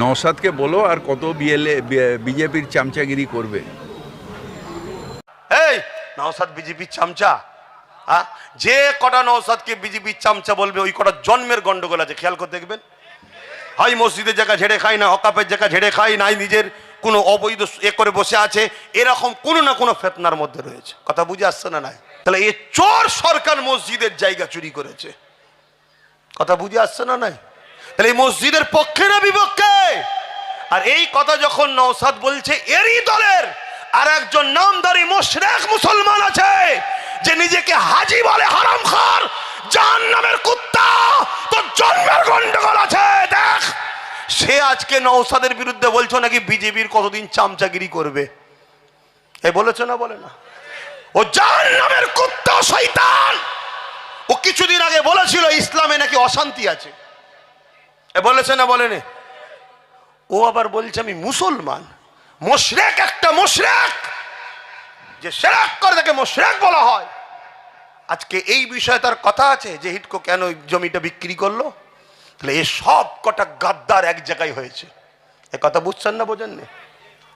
নওসাদকে বলো আর কত বিএলএ বিজেপির চামচাগিরি করবে। এই নওসাদ বিজেপির চামচা? যে কটা নওসাদকে বিজেপির চামচা বলবে, ওই কটা জন্মের গন্ডগোল আছে, খেয়াল করে দেখবেন। হয় মসজিদের জায়গা ঝেড়ে খাই না, হকাপের জায়গা ঝেড়ে খাই নাই নিজের কোনো অবৈধ এ করে বসে আছে, এরকম কোনো না কোনো ফেতনার মধ্যে রয়েছে। কথা বুঝে আসছে না নাই? তাহলে এ চোর সরকার মসজিদের জায়গা চুরি করেছে। কথা বুঝে আসছে না নাই? তাহলে এই মসজিদের পক্ষে না আর এই কথা যখন নওসাদ বলছে, এরই দলের আর একজন নামদারি মোশরেক মুসলমান আছে, যে নিজেকে হাজি বলে হারাম খার জাহান নামের কুত্তা তো জন্মের গন্ডগোল আছে, দেখ। সে আজকে নওসাদের বিরুদ্ধে বলছো নাকি বিজেপির কতদিন চামচাগিরি করবে? এ বলেছে না বলে না? ও জাহান নামের কুত্তা শৈতান ও কিছুদিন আগে বলেছিল, ইসলামে নাকি অশান্তি আছে। এ বলেছে না বলেনি? ও আবার বলছে, আমি মুসলমান। মোশরেক একটা মোশরেক, যে সেরাক করে তাকে মোশরেক বলা হয়। আজকে এই বিষয়ে তার কথা আছে, যে হিটকো কেন জমিটা বিক্রি করল? তাহলে এ সব কটা গাদ্দার এক জায়গায় হয়েছে। এ কথা বুঝছেন না বোঝেননি?